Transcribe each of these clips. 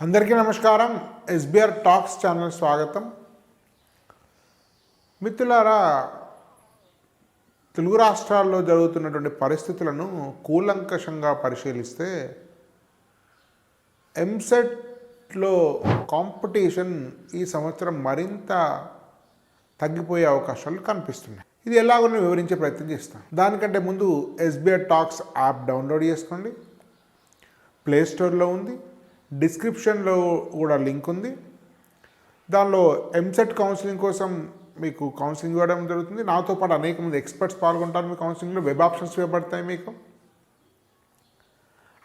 అందరికీ నమస్కారం. SBR talks channel స్వాగతం. మిత్రులారా తెలుగు రాష్ట్రాల్లో జరుగుతున్నటువంటి పరిస్థితులను కూలంకషంగా పరిశీలిస్తే ఎంసెట్లో కాంపిటీషన్ ఈ సంవత్సరం మరింత తగ్గిపోయే అవకాశాలు కనిపిస్తున్నాయి. ఇది ఎలాగో వివరించే ప్రయత్నం చేస్తాను దానికంటే ముందు ఎస్బీఐ టాక్స్ యాప్ డౌన్లోడ్ చేసుకోండి. ప్లే స్టోర్లో ఉంది. డిస్క్రిప్షన్లో కూడా లింక్ ఉంది. దానిలో ఎంసెట్ కౌన్సిలింగ్ కోసం మీకు కౌన్సిలింగ్ ఇవ్వడం జరుగుతుంది. నాతో పాటు అనేక మంది ఎక్స్పర్ట్స్ పాల్గొంటారు మీ కౌన్సిలింగ్లో. వెబ్ ఆప్షన్స్ ఇవ్వబడతాయి మీకు?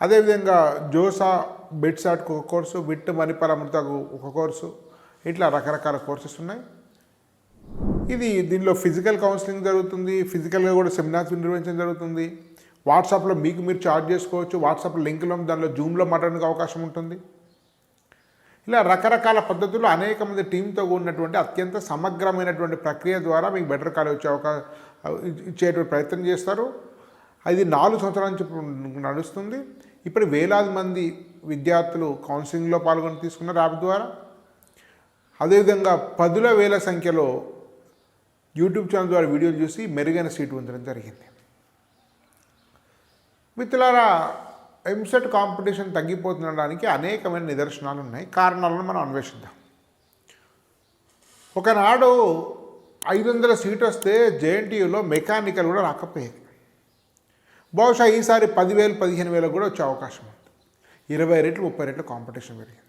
అదేవిధంగా జోసా బిట్సాట్ ఒక కోర్సు విట్ మణిపాల్ అమృతకు ఒక కోర్సు ఇట్లా రకరకాల కోర్సెస్ ఉన్నాయి. ఇది దీనిలో ఫిజికల్ కౌన్సిలింగ్ జరుగుతుంది. ఫిజికల్గా కూడా సెమినార్స్ నిర్వహించడం జరుగుతుంది. వాట్సాప్లో మీకు మీరు చార్జ్ చేసుకోవచ్చు వాట్సాప్ లింక్లో దానిలో జూమ్లో మాట్లాడడానికి అవకాశం ఉంటుంది. ఇలా రకరకాల పద్ధతుల్లో అనేక మంది టీంతో ఉన్నటువంటి అత్యంత సమగ్రమైనటువంటి ప్రక్రియ ద్వారా మీకు బెటర్ కాలేజ్ వచ్చే అవకాశం ఇచ్చేటువంటి ప్రయత్నం చేస్తారు. అది నాలుగు సంవత్సరాల నుంచి నడుస్తుంది. ఇప్పుడు వేలాది మంది విద్యార్థులు కౌన్సిలింగ్లో పాల్గొని తీసుకున్నారు యాప్ ద్వారా అదేవిధంగా పదుల వేల సంఖ్యలో యూట్యూబ్ ఛానల్ ద్వారా వీడియోలు చూసి మెరుగైన సీటు పొందడం జరిగింది. మిత్రులారా ఎంసెట్ కాంపిటీషన్ తగ్గిపోతుండడానికి అనేకమైన నిదర్శనాలు ఉన్నాయి కారణాలను మనం అన్వేషిద్దాం. ఒకనాడు ఐదు వందల సీట్ వస్తే జేఎన్టీయూలో మెకానికల్ కూడా రాకపోయేది. బహుశా ఈసారి పదివేలు పదిహేను వేలకు కూడా వచ్చే అవకాశం ఉంది. ఇరవై రెట్లు ముప్పై రెట్లు కాంపిటీషన్ పెరిగింది.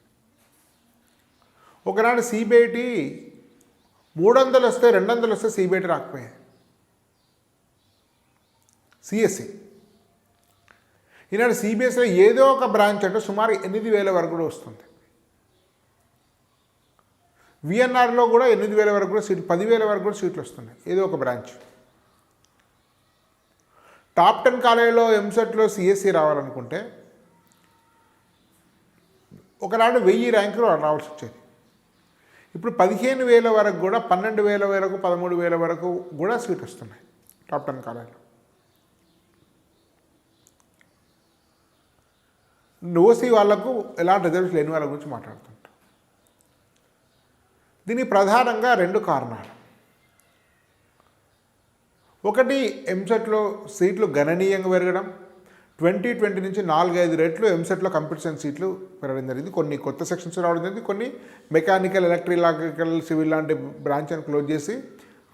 ఒకనాడు సిబిఐటి మూడు వందలు వస్తే రెండు వందలు వస్తే సిబిఐటి రాకపోయేది. సిఎస్సి ఈనాడు సిబిఎస్ఈలో ఏదో ఒక బ్రాంచ్ అంటే సుమారు ఎనిమిది వేల వరకు కూడా వస్తుంది. విఎన్ఆర్లో కూడా ఎనిమిది వేల వరకు కూడా సీట్లు పదివేల వరకు కూడా సీట్లు వస్తున్నాయి. ఏదో ఒక బ్రాంచ్. టాప్ టెన్ కాలేజీలో ఎంసెట్లో సిఎస్సి రావాలనుకుంటే ఒకనాడు వెయ్యి ర్యాంకులు రావాల్సి వచ్చేది. ఇప్పుడు పదిహేను వేల వరకు కూడా పన్నెండు వేల వరకు పదమూడు వేల వరకు కూడా సీట్ వస్తున్నాయి టాప్ టెన్ కాలేజీలో. ఓసీ వాళ్ళకు ఎలాంటి రిజర్వ్స్ లేని వాళ్ళ గురించి మాట్లాడుతుంటాం దీనికి ప్రధానంగా రెండు కారణాలు. ఒకటి ఎంసెట్లో సీట్లు గణనీయంగా పెరగడం. ట్వంటీ ట్వంటీ నుంచి నాలుగైదు రెట్లు ఎంసెట్లో కంప్యూటర్ సీట్లు పెరగడం జరిగింది. కొన్ని కొత్త సెక్షన్స్ రావడం జరిగింది. కొన్ని మెకానికల్ ఎలక్ట్రికల్ సివిల్ లాంటి బ్రాంచ్ అని క్లోజ్ చేసి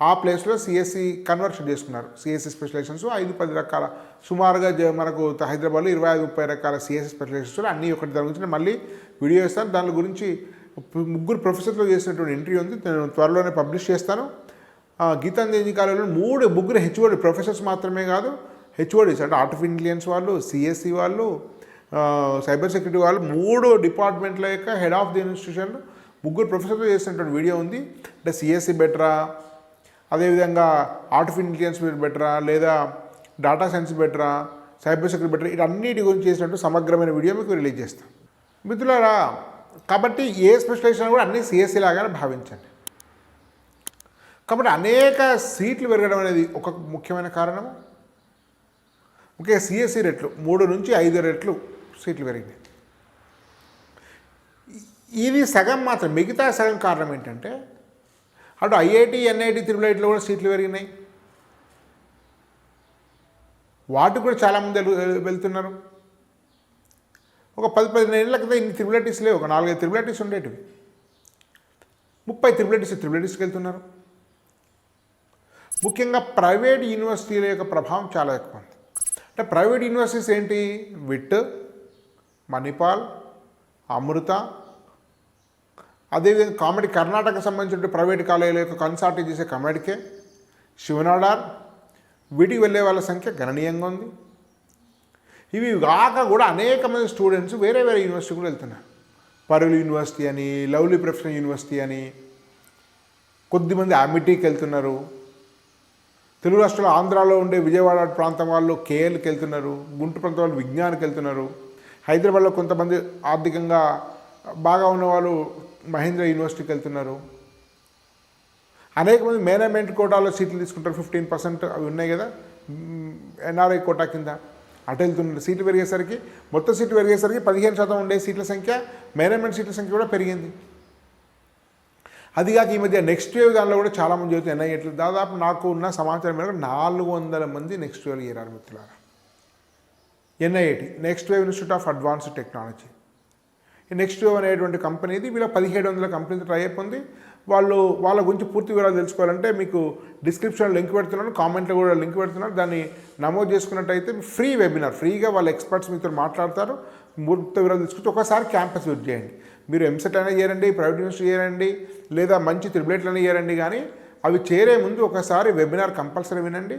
ఆ ప్లేస్లో సిఎస్సి కన్వర్షన్ చేసుకున్నారు. సిఎస్సి స్పెషలైజేషన్స్ ఐదు పది రకాల సుమారుగా మనకు హైదరాబాద్లో ఇరవై ఐదు ముప్పై రకాల సిఎస్సి స్పెషలైజేషన్స్ అన్నీ ఒకటి దాని గురించి మళ్ళీ వీడియో ఇస్తాను దాని గురించి ముగ్గురు ప్రొఫెసర్లో చేసినటువంటి ఇంటర్వ్యూ ఉంది. నేను త్వరలోనే పబ్లిష్ చేస్తాను. గీతాంజలి కాలేజీలో మూడు ముగ్గురు హెచ్ఓడి ప్రొఫెసర్స్ మాత్రమే కాదు హెచ్ఓడిస్ అంటే ఆఫ్ ఇంటెలిజెన్స్ వాళ్ళు సిఎస్సి వాళ్ళు సైబర్ సెక్యూరిటీ వాళ్ళు మూడు డిపార్ట్మెంట్ల యొక్క హెడ్ ఆఫ్ ది ఇన్స్టిట్యూషన్ ముగ్గురు ప్రొఫెసర్తో చేసినటువంటి వీడియో ఉంది. అంటే సిఎస్సి బెటరా అదేవిధంగా ఆర్టిఫిషియల్ ఇంటెలిజెన్స్ బెటరా లేదా డేటా సైన్స్ బెటరా సైబర్ సెక్యూరిటీ బెటరా ఇటన్నిటి గురించి చేసినట్టు సమగ్రమైన వీడియో మీకు రిలీజ్ చేస్తాం. మిత్రులారా కాబట్టి ఏ స్పెషలైజేషన్ కూడా అన్ని సిఎస్సి లాగానే భావించండి. కాబట్టి అనేక సీట్లు పెరగడం అనేది ఒక ముఖ్యమైన కారణము. ముఖ్యంగా సిఎస్సి రెట్లు మూడు నుంచి ఐదు రెట్లు సీట్లు పెరిగినాయి. ఇది సగం మాత్రం మిగతా సగం కారణం ఏంటంటే అటు ఐఐటి ఎన్ఐటి త్రిబుల్ కూడా సీట్లు పెరిగినాయి. వాటికి కూడా చాలామంది వెళ్తున్నారు. ఒక పది పదిహేను ఏళ్ళ క్రితం ఇన్ని త్రిబులటీస్ లేవు. ఒక నాలుగైదు త్రిబులటీస్ ఉండేటివి. ముప్పై త్రిబులటీస్ త్రిబులటీస్కి వెళ్తున్నారు. ముఖ్యంగా ప్రైవేట్ యూనివర్సిటీల యొక్క ప్రభావం చాలా ఎక్కువ ఉంది. అంటే ప్రైవేట్ యూనివర్సిటీస్ ఏంటి? విట్ మణిపాల్ అమృత అదేవిధంగా కామెడీ కర్ణాటక సంబంధించిన ప్రైవేట్ కాలేజీల యొక్క కన్సాల్టింగ్ చేసే కమెడికే శివనాడార్ వీటికి వెళ్ళే వాళ్ళ సంఖ్య గణనీయంగా ఉంది. ఇవి కాక కూడా అనేక మంది స్టూడెంట్స్ వేరే వేరే యూనివర్సిటీ కూడా వెళ్తున్నారు. పరుల్ యూనివర్సిటీ అని లవ్లీ ప్రొఫెషనల్ యూనివర్సిటీ అని కొద్దిమంది అమిటీకి వెళ్తున్నారు. తెలుగు రాష్ట్రాలు ఆంధ్రాలో ఉండే విజయవాడ ప్రాంతం వాళ్ళు కేఎల్కి వెళ్తున్నారు. గుంటూరు ప్రాంతం వాళ్ళు విజ్ఞానికి వెళ్తున్నారు. హైదరాబాద్లో కొంతమంది ఆర్థికంగా బాగా ఉన్న వాళ్ళు మహేంద్ర యూనివర్సిటీకి వెళ్తున్నారు. అనేక మంది మేనేజ్మెంట్ కోటాలో సీట్లు తీసుకుంటారు ఫిఫ్టీన్ పర్సెంట్ అవి ఉన్నాయి కదా ఎన్ఆర్ఐ కోటా కింద. అటు వెళ్తున్నారు. సీట్లు పెరిగేసరికి మొత్తం సీట్లు పెరిగేసరికి పదిహేను శాతం ఉండే సీట్ల సంఖ్య మేనేజ్మెంట్ సీట్ల సంఖ్య కూడా పెరిగింది. అది కాక ఈ మధ్య నెక్స్ట్ వేవ్ దానిలో కూడా చాలా మంది చదువుతుంది ఎన్ఐఏట్లు దాదాపు నాకు ఉన్న సమాచారం మేరకు నాలుగు వందల మంది నెక్స్ట్ వేవ్ చేరారు మిత్రులారా. NIIT Next Wave institute of advanced technology. Next Wave అనేటువంటి కంపెనీది వీళ్ళ పదిహేడు వందల కంపెనీతో ట్రై అయిపోయింది వాళ్ళు వాళ్ళ గురించి పూర్తి వివరాలు తెలుసుకోవాలంటే మీకు డిస్క్రిప్షన్ లింక్ పెడుతున్నాను కామెంట్లో కూడా లింక్ పెడుతున్నాను. దాన్ని నమోదు చేసుకున్నట్టయితే ఫ్రీ వెబినార్ ఫ్రీగా వాళ్ళ ఎక్స్పర్ట్స్ మీతో మాట్లాడతారు. పూర్తి వివరాలు తెలుసుకుంటే ఒకసారి క్యాంపస్ విజిట్ చేయండి. మీరు ఎంసెట్ అయినా చేయండి ప్రైవేట్ యూనివర్సిటీ చేయండి లేదా మంచి త్రిబులెట్లైనా చేయండి కానీ అవి చేరే ముందు ఒకసారి వెబినార్ కంపల్సరీ వినండి.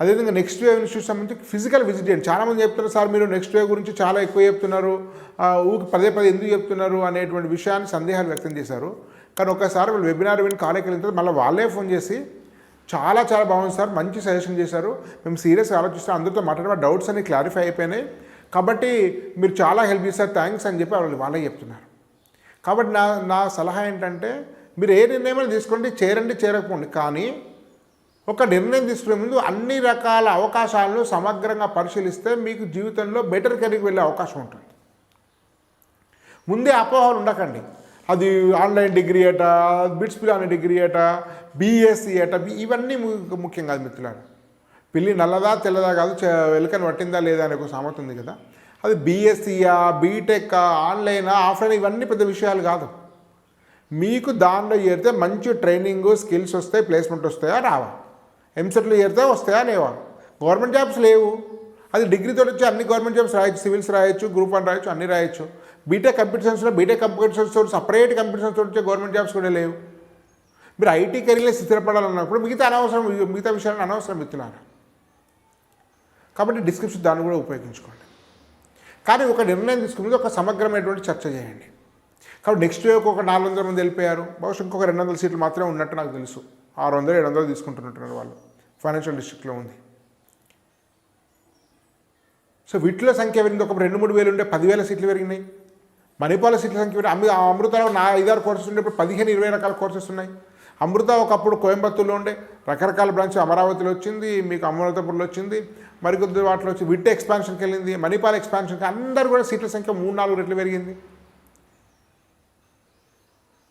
అదేవిధంగా నెక్స్ట్ వేవ్ ఇన్స్టిట్యూట్ సంబంధించి ఫిజికల్ విజిట్ చేయండి. చాలామంది చెప్తున్నారు సార్ మీరు నెక్స్ట్ వేవ్ గురించి చాలా ఎక్కువ చెప్తున్నారు. ఊరికి పదే పదే ఎందుకు చెప్తున్నారు? అనేటువంటి విషయాన్ని సందేహాలు వ్యక్తం చేశారు. కానీ ఒకసారి వాళ్ళు వెబినార్ విని కాలేకి వెళ్ళిన తర్వాత మళ్ళీ వాళ్ళే ఫోన్ చేసి చాలా చాలా బాగుంది సార్ మంచి సజెషన్ చేశారు. మేము సీరియస్ ఆలోచిస్తాం అందరితో మాట్లాడే డౌట్స్ అన్ని క్లారిఫై అయిపోయినాయి. కాబట్టి మీరు చాలా హెల్ప్ చేశారు. థ్యాంక్స్ అని చెప్పి వాళ్ళు వాళ్ళే చెప్తున్నారు. కాబట్టి నా నా సలహా ఏంటంటే మీరు ఏ నిర్ణయం తీసుకోండి చేరండి చేరకపోండి. కానీ ఒక నిర్ణయం తీసుకునే ముందు అన్ని రకాల అవకాశాలను సమగ్రంగా పరిశీలిస్తే మీకు జీవితంలో బెటర్ కెరీర్కి వెళ్ళే అవకాశం ఉంటుంది. ముందే అపోహలు ఉండకండి. అది ఆన్లైన్ డిగ్రీ అట బిట్స్ పిల్ అనే డిగ్రీ అట బీఎస్సీ అట ఇవన్నీ ముఖ్యం కాదు మిత్రులారా. పిల్లి నల్లదా తెల్లదా కాదు వెలుకని పట్టిందా లేదా అనే ఒక సామెత ఉంది కదా. అది బీఎస్సీయా బీటెక్ ఆన్లైనా ఆఫ్లైన్ ఇవన్నీ పెద్ద విషయాలు కాదు. మీకు దానిలో చేరితే మంచి ట్రైనింగ్ స్కిల్స్ వస్తాయి ప్లేస్మెంట్ వస్తాయా రావా. ఎంసెట్లో చేరితే వస్తాయా లేవా? గవర్నమెంట్ జాబ్స్ లేవు. అది డిగ్రీతో వచ్చి అన్ని గవర్నమెంట్ జాబ్స్ రాయొచ్చు సివిల్స్ రాయొచ్చు గ్రూప్ వన్ రాయొచ్చు అన్ని రాయొచ్చు. BTech computer BTech computer separate కంపిటీషన్స్తో తోటి వచ్చే గవర్నమెంట్ జాబ్స్ కూడా లేవు. మీరు ఐటీ కెరీర్లో స్థిరపడాలన్నప్పుడు మిగతా అనవసరం మిగతా విషయాలను అనవసరం మిత్రులారా కాబట్టి డిస్క్రిప్షన్ దాన్ని కూడా ఉపయోగించుకోండి. కానీ ఒక నిర్ణయం తీసుకున్నది ఒక సమగ్రమైనటువంటి చర్చ చేయండి. కాబట్టి నెక్స్ట్ వేవ్కి ఒక నాలుగు వందల మంది వెళ్ళిపోయారు. బహుశా ఇంకొక రెండు వందల సీట్లు మాత్రమే ఉన్నట్టు నాకు తెలుసు. ఆరు వందలు ఏడు వందలు తీసుకుంటున్నట్టున్నారు వాళ్ళు. ఫైనాన్షియల్ డిస్ట్రిక్ట్లో ఉంది. సో వీటిలో సంఖ్య పెరిగింది. ఒక రెండు మూడు వేలు ఉండే పదివేల సీట్లు పెరిగినాయి. మణిపాల సీట్ల సంఖ్య పెరిగి అమృతలో నా ఐదారు కోర్సెస్ ఉండే ఇప్పుడు పదిహేను ఇరవై రకాల కోర్సెస్ ఉన్నాయి. అమృత ఒకప్పుడు కోయంబత్తూరులో ఉండే. రకరకాల బ్రాంచ్ అమరావతిలో వచ్చింది మీకు అమృతపూర్లో వచ్చింది మరికొద్ది వాటిలో వచ్చి విట్ ఎక్స్పాన్షన్కి వెళ్ళింది మణిపాల్ ఎక్స్పాన్షన్కి అందరు కూడా సీట్ల సంఖ్య మూడు నాలుగు రెట్లు పెరిగింది.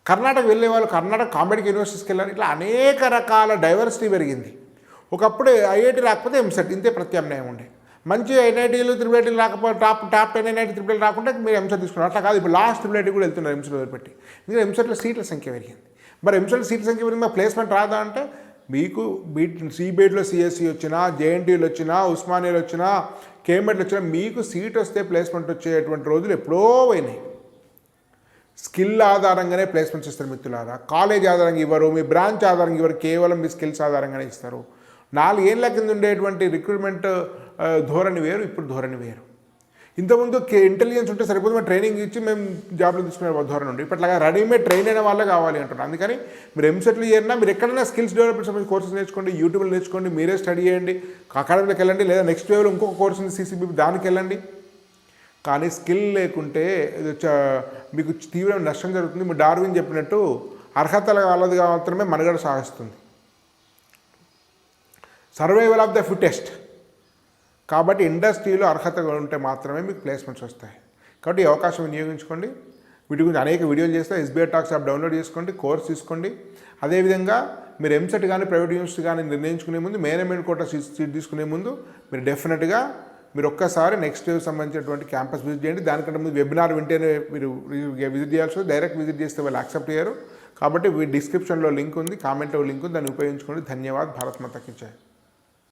కర్ణాటక వెళ్ళే వాళ్ళు కర్ణాటక కాంబెడిక్ యూనివర్సిటీస్కి వెళ్ళారు. ఇట్లా అనేక రకాల డైవర్సిటీ పెరిగింది. ఒకప్పుడు ఐఐటి రాకపోతే ఎంసెట్ ఇంతే ప్రత్యామ్నాయం ఉండే. మంచి ఎన్ఐటీలు త్రిబుల్ ఐటీలు రాకపోతే top top ten NIT triple రాకుంటే మీరు ఎంసెట్ తీసుకున్నారు. అట్లా కాదు ఇప్పుడు లాస్ట్ త్రిబుల్ ఐటీ కూడా వెళ్తున్నారు ఎంసెట్ వదిలిపెట్టి. ఎందుకంటే ఎంసెట్లో సీట్ల సంఖ్య పెరిగింది. మరి ఎంసెట్ సీట్ల సంఖ్య పెరిగింది? ప్లేస్మెంట్ రాదా అంటే మీకు బీట్ సిబిఎడ్లో సిఎస్సి వచ్చినా జేఎన్టీలు వచ్చినా ఉస్మానియాలు వచ్చినా కేంబెడ్లు వచ్చినా మీకు సీట్ వస్తే ప్లేస్మెంట్ వచ్చేటువంటి రోజులు ఎప్పుడో పోయినాయి. స్కిల్ ఆధారంగానే ప్లేస్మెంట్స్ ఇస్తారు మిత్రులారా. కాలేజ్ ఆధారంగా ఇవ్వరు మీ బ్రాంచ్ ఆధారంగా ఇవ్వరు కేవలం మీ స్కిల్స్ ఆధారంగానే ఇస్తారు. నాలుగేళ్ళ కింద ఉండేటువంటి రిక్రూట్మెంట్ ధోరణి వేరు ఇప్పుడు ధోరణి వేరు. ఇంతకుముందు కే ఇంటెలిజెన్స్ ఉంటే సరిపోతుంది మేము ట్రైనింగ్ ఇచ్చి మేము జాబ్లో తీసుకునే ధోరణి ఉండి. ఇప్పట్లాగా రెడీమేడ్ ట్రైన్ అయిన వాళ్ళే కావాలి అంటున్నారు. అందుకని మీరు ఎంసెట్లు చేరినా మీరు ఎక్కడైనా స్కిల్స్ డెవలప్మెంట్ సంబంధించి కోర్సెస్ నేర్చుకోండి యూట్యూబ్లో నేర్చుకోండి మీరే స్టడీ చేయండి అకాడమీలోకి వెళ్ళండి లేదా నెక్స్ట్ వేవ్లో ఇంకొక కోర్స్ ఉంది సీసీబీ దానికి వెళ్ళండి. కానీ స్కిల్ లేకుంటే చ- మీకు తీవ్రమైన నష్టం జరుగుతుంది. మీరు డార్విన్ చెప్పినట్టు అర్హతల కలదిగా మాత్రమే మనుగడ సాగిస్తుంది. సర్వైవల్ ఆఫ్ ద ఫిటెస్ట్ కాబట్టి ఇండస్ట్రీలో అర్హత ఉంటే మాత్రమే మీకు ప్లేస్మెంట్స్ వస్తాయి. కాబట్టి ఈ అవకాశం వినియోగించుకోండి. వీటి గురించి అనేక వీడియోలు చేస్తే ఎస్బీఐ టాక్స్ యాప్ డౌన్లోడ్ చేసుకోండి కోర్స్ తీసుకోండి. అదేవిధంగా మీరు ఎంసెట్ కానీ ప్రైవేట్ యూనివర్సిటీ కానీ నిర్ణయించుకునే ముందు మేనేజ్మెంట్ కోటా సీట్ తీసుకునే ముందు మీరు డెఫినెట్గా మీరు ఒక్కసారి నెక్స్ట్ వేవ్ సంబంధించినటువంటి క్యాంపస్ విజిట్ చేయండి. దానికంటే ముందు వెబినార్ వింటేనే మీరు విజిట్ చేయాల్సి డైరెక్ట్ విజిట్ చేస్తే వాళ్ళు యాక్సెప్ట్ అయ్యారు కాబట్టి డిస్క్రిప్షన్లో లింక్ ఉంది కామెంట్లో లింక్ ఉంది. దాన్ని ఉపయోగించుకోండి. ధన్యవాద్ భారత్ మాతకి జై.